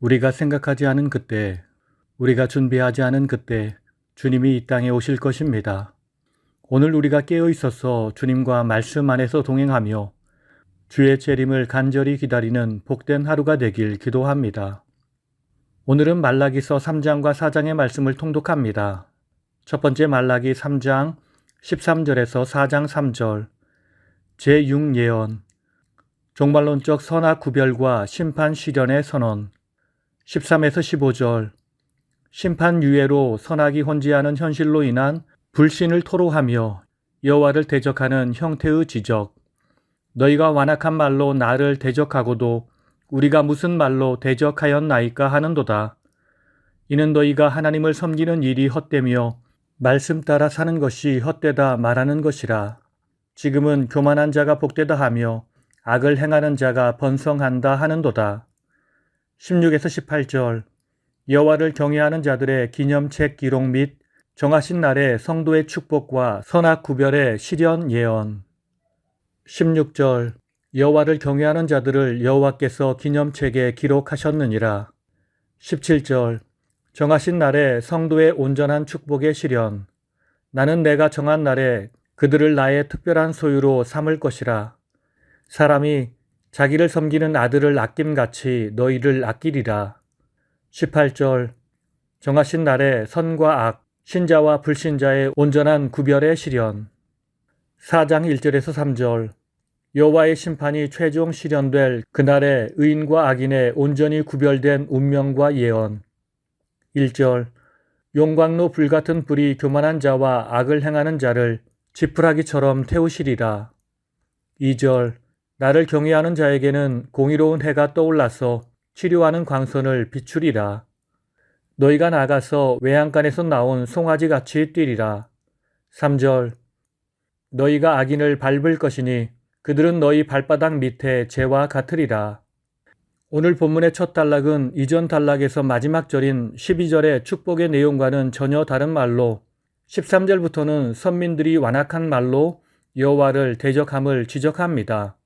우리가 생각하지 않은 그때, 우리가 준비하지 않은 그때 주님이 이 땅에 오실 것입니다. 오늘 우리가 깨어 있어서 주님과 말씀 안에서 동행하며 주의 재림을 간절히 기다리는 복된 하루가 되길 기도합니다. 오늘은 말라기서 3장과 4장의 말씀을 통독합니다. 첫 번째 말라기 3장 13절에서 4장 3절 제6예언 종말론적 선악 구별과 심판 시련의 선언 13에서 15절 심판 유예로 선악이 혼재하는 현실로 인한 불신을 토로하며 여호와를 대적하는 형태의 지적 너희가 완악한 말로 나를 대적하고도 우리가 무슨 말로 대적하였나이까 하는도다. 이는 너희가 하나님을 섬기는 일이 헛되며 말씀 따라 사는 것이 헛되다 말하는 것이라. 지금은 교만한 자가 복되다 하며 악을 행하는 자가 번성한다 하는도다. 16에서 18절. 여호와를 경외하는 자들의 기념책 기록 및 정하신 날의 성도의 축복과 선악 구별의 시련 예언. 16절. 여호와를 경외하는 자들을 여호와께서 기념책에 기록하셨느니라. 17절. 정하신 날에 성도의 온전한 축복의 시련. 나는 내가 정한 날에 그들을 나의 특별한 소유로 삼을 것이라. 사람이 자기를 섬기는 아들을 아낌같이 너희를 아끼리라. 18절 정하신 날에 선과 악 신자와 불신자의 온전한 구별의 시련. 4장 1절에서 3절 여호와의 심판이 최종 실현될 그날에 의인과 악인의 온전히 구별된 운명과 예언. 1절 용광로 불같은 불이 교만한 자와 악을 행하는 자를 지푸라기처럼 태우시리라. 2절 나를 경외하는 자에게는 공의로운 해가 떠올라서 치료하는 광선을 비추리라. 너희가 나가서 외양간에서 나온 송아지 같이 뛰리라. 3절 너희가 악인을 밟을 것이니 그들은 너희 발바닥 밑에 재와 같으리라. 오늘 본문의 첫 단락은 이전 단락에서 마지막 절인 12절의 축복의 내용과는 전혀 다른 말로 13절부터는 선민들이 완악한 말로 여호와를 대적함을 지적합니다.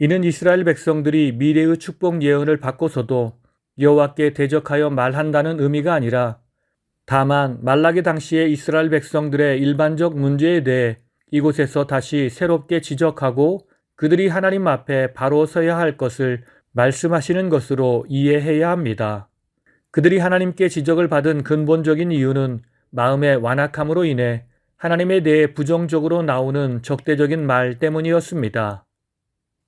이는 이스라엘 백성들이 미래의 축복 예언을 받고서도 여호와께 대적하여 말한다는 의미가 아니라 다만 말라기 당시의 이스라엘 백성들의 일반적 문제에 대해 이곳에서 다시 새롭게 지적하고 그들이 하나님 앞에 바로 서야 할 것을 말씀하시는 것으로 이해해야 합니다. 그들이 하나님께 지적을 받은 근본적인 이유는 마음의 완악함으로 인해 하나님에 대해 부정적으로 나오는 적대적인 말 때문이었습니다.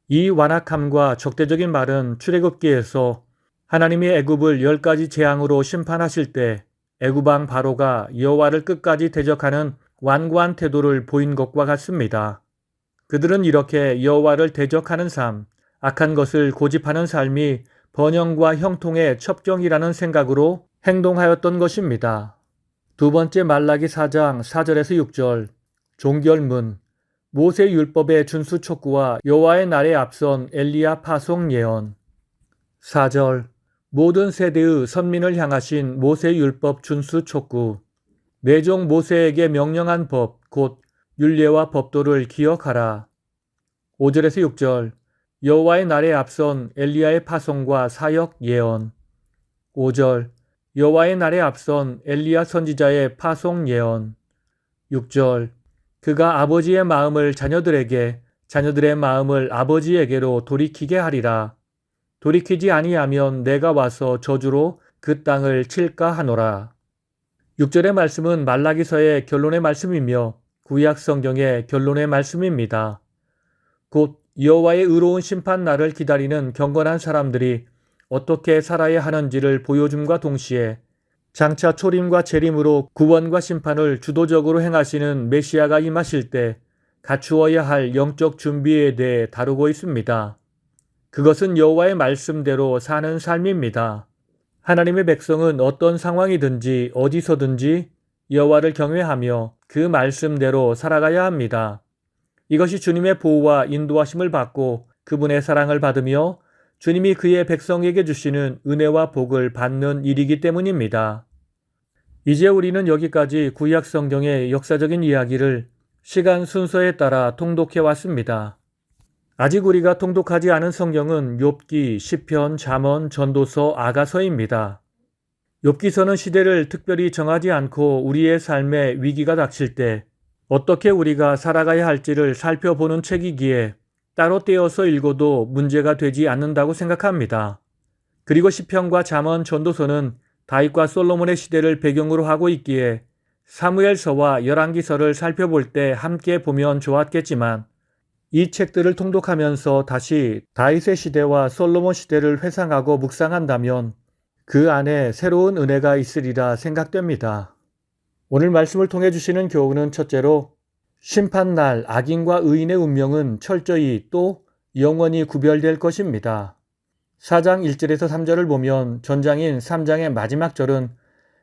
이 완악함과 적대적인 말은 출애굽기에서 하나님이 애굽을 열 가지 재앙으로 심판하실 때 애굽왕 바로가 여호와를 끝까지 대적하는 완고한 태도를 보인 것과 같습니다. 그들은 이렇게 여호와를 대적하는 삶, 악한 것을 고집하는 삶이 번영과 형통의 첩경이라는 생각으로 행동하였던 것입니다. 두 번째 말라기 4장 4절에서 6절 종결문 모세 율법의 준수 촉구와 여호와의 날에 앞선 엘리야 파송 예언. 4절. 모든 세대의 선민을 향하신 모세 율법 준수 촉구. 내종 모세에게 명령한 법 곧 율례와 법도를 기억하라. 5절에서 6절. 여호와의 날에 앞선 엘리야의 파송과 사역 예언. 5절. 여호와의 날에 앞선 엘리야 선지자의 파송 예언. 6절 그가 아버지의 마음을 자녀들에게 자녀들의 마음을 아버지에게로 돌이키게 하리라. 돌이키지 아니하면 내가 와서 저주로 그 땅을 칠까 하노라. 6절의 말씀은 말라기서의 결론의 말씀이며 구약 성경의 결론의 말씀입니다. 곧 여호와의 의로운 심판 날을 기다리는 경건한 사람들이 어떻게 살아야 하는지를 보여줌과 동시에 장차 초림과 재림으로 구원과 심판을 주도적으로 행하시는 메시아가 임하실 때 갖추어야 할 영적 준비에 대해 다루고 있습니다. 그것은 여호와의 말씀대로 사는 삶입니다. 하나님의 백성은 어떤 상황이든지 어디서든지 여호와를 경외하며 그 말씀대로 살아가야 합니다. 이것이 주님의 보호와 인도하심을 받고 그분의 사랑을 받으며 주님이 그의 백성에게 주시는 은혜와 복을 받는 일이기 때문입니다. 이제 우리는 여기까지 구약 성경의 역사적인 이야기를 시간 순서에 따라 통독해 왔습니다. 아직 우리가 통독하지 않은 성경은 욥기, 시편, 잠언, 전도서, 아가서입니다. 욥기서는 시대를 특별히 정하지 않고 우리의 삶에 위기가 닥칠 때 어떻게 우리가 살아가야 할지를 살펴보는 책이기에 따로 떼어서 읽어도 문제가 되지 않는다고 생각합니다. 그리고 시편과 잠언, 전도서는 다윗과 솔로몬의 시대를 배경으로 하고 있기에 사무엘서와 열왕기서를 살펴볼 때 함께 보면 좋았겠지만 이 책들을 통독하면서 다시 다윗의 시대와 솔로몬 시대를 회상하고 묵상한다면 그 안에 새로운 은혜가 있으리라 생각됩니다. 오늘 말씀을 통해 주시는 교훈은 첫째로 심판날 악인과 의인의 운명은 철저히 또 영원히 구별될 것입니다. 4장 1절에서 3절을 보면 전장인 3장의 마지막 절은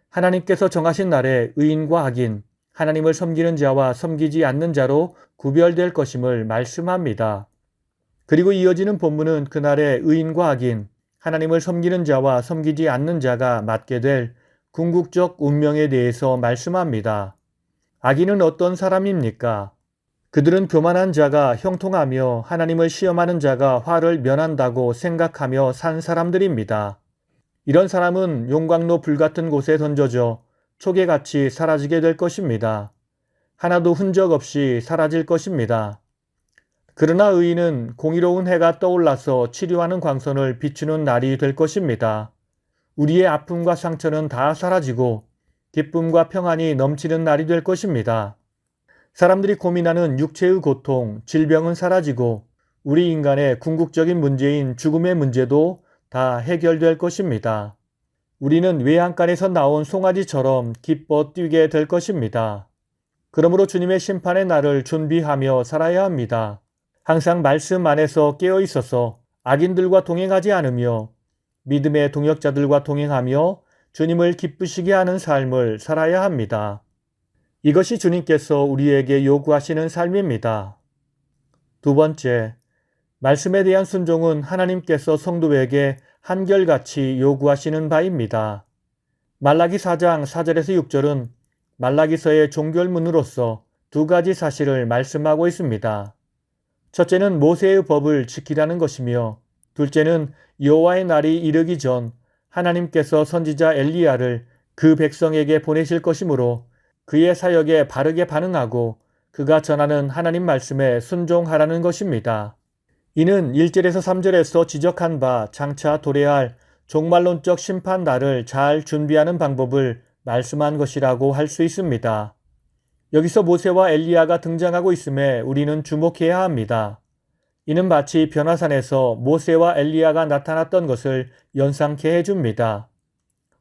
하나님께서 정하신 날에 의인과 악인, 하나님을 섬기는 자와 섬기지 않는 자로 구별될 것임을 말씀합니다. 그리고 이어지는 본문은 그날의 의인과 악인, 하나님을 섬기는 자와 섬기지 않는 자가 맞게 될 궁극적 운명에 대해서 말씀합니다. 악인은 어떤 사람입니까? 그들은 교만한 자가 형통하며 하나님을 시험하는 자가 화를 면한다고 생각하며 산 사람들입니다. 이런 사람은 용광로 불같은 곳에 던져져 초계같이 사라지게 될 것입니다. 하나도 흔적 없이 사라질 것입니다. 그러나 의인은 공의로운 해가 떠올라서 치료하는 광선을 비추는 날이 될 것입니다. 우리의 아픔과 상처는 다 사라지고 기쁨과 평안이 넘치는 날이 될 것입니다. 사람들이 고민하는 육체의 고통, 질병은 사라지고 우리 인간의 궁극적인 문제인 죽음의 문제도 다 해결될 것입니다. 우리는 외양간에서 나온 송아지처럼 기뻐 뛰게 될 것입니다. 그러므로 주님의 심판의 날을 준비하며 살아야 합니다. 항상 말씀 안에서 깨어 있어서 악인들과 동행하지 않으며 믿음의 동역자들과 동행하며 주님을 기쁘시게 하는 삶을 살아야 합니다. 이것이 주님께서 우리에게 요구하시는 삶입니다. 두 번째, 말씀에 대한 순종은 하나님께서 성도에게 한결같이 요구하시는 바입니다. 말라기 4장 4절에서 6절은 말라기서의 종결문으로서 두 가지 사실을 말씀하고 있습니다. 첫째는 모세의 법을 지키라는 것이며 둘째는 여호와의 날이 이르기 전 하나님께서 선지자 엘리야를 그 백성에게 보내실 것이므로 그의 사역에 바르게 반응하고 그가 전하는 하나님 말씀에 순종하라는 것입니다. 이는 1절에서 3절에서 지적한 바 장차 도래할 종말론적 심판 날을 잘 준비하는 방법을 말씀한 것이라고 할 수 있습니다. 여기서 모세와 엘리야가 등장하고 있음에 우리는 주목해야 합니다. 이는 마치 변화산에서 모세와 엘리야가 나타났던 것을 연상케 해줍니다.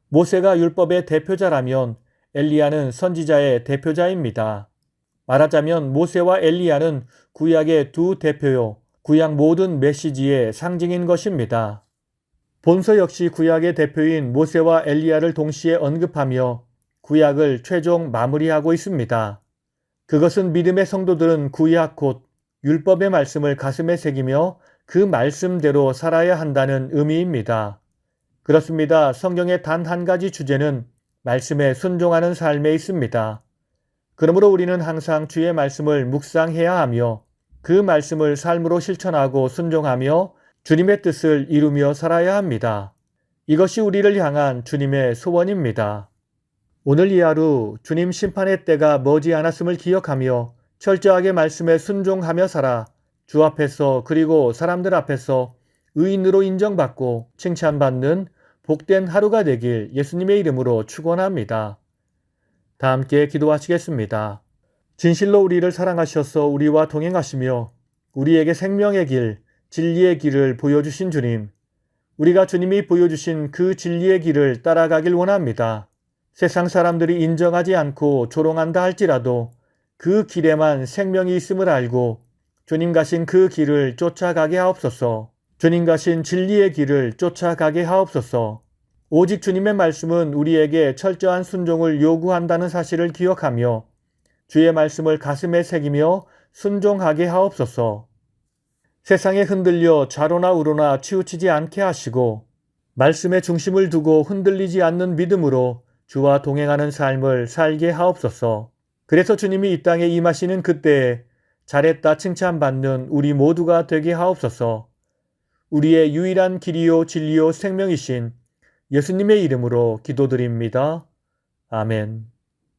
모세가 율법의 대표자라면 엘리야는 선지자의 대표자입니다. 말하자면 모세와 엘리야는 구약의 두 대표요, 구약 모든 메시지의 상징인 것입니다. 본서 역시 구약의 대표인 모세와 엘리야를 동시에 언급하며 구약을 최종 마무리하고 있습니다. 그것은 믿음의 성도들은 구약 곧 율법의 말씀을 가슴에 새기며 그 말씀대로 살아야 한다는 의미입니다. 그렇습니다. 성경의 단 한 가지 주제는 말씀에 순종하는 삶에 있습니다. 그러므로 우리는 항상 주의 말씀을 묵상해야 하며 그 말씀을 삶으로 실천하고 순종하며 주님의 뜻을 이루며 살아야 합니다. 이것이 우리를 향한 주님의 소원입니다. 오늘 이 하루 주님 심판의 때가 머지 않았음을 기억하며 철저하게 말씀에 순종하며 살아 주 앞에서 그리고 사람들 앞에서 의인으로 인정받고 칭찬받는 복된 하루가 되길 예수님의 이름으로 축원합니다. 다 함께 기도하시겠습니다. 진실로 우리를 사랑하셔서 우리와 동행하시며 우리에게 생명의 길, 진리의 길을 보여주신 주님, 우리가 주님이 보여주신 그 진리의 길을 따라가길 원합니다. 세상 사람들이 인정하지 않고 조롱한다 할지라도 그 길에만 생명이 있음을 알고 주님 가신 그 길을 쫓아가게 하옵소서. 주님 가신 진리의 길을 쫓아가게 하옵소서. 오직 주님의 말씀은 우리에게 철저한 순종을 요구한다는 사실을 기억하며 주의 말씀을 가슴에 새기며 순종하게 하옵소서. 세상에 흔들려 좌로나 우로나 치우치지 않게 하시고 말씀의 중심을 두고 흔들리지 않는 믿음으로 주와 동행하는 삶을 살게 하옵소서. 그래서 주님이 이 땅에 임하시는 그때에 잘했다 칭찬받는 우리 모두가 되게 하옵소서. 우리의 유일한 길이요 진리요 생명이신 예수님의 이름으로 기도드립니다. 아멘.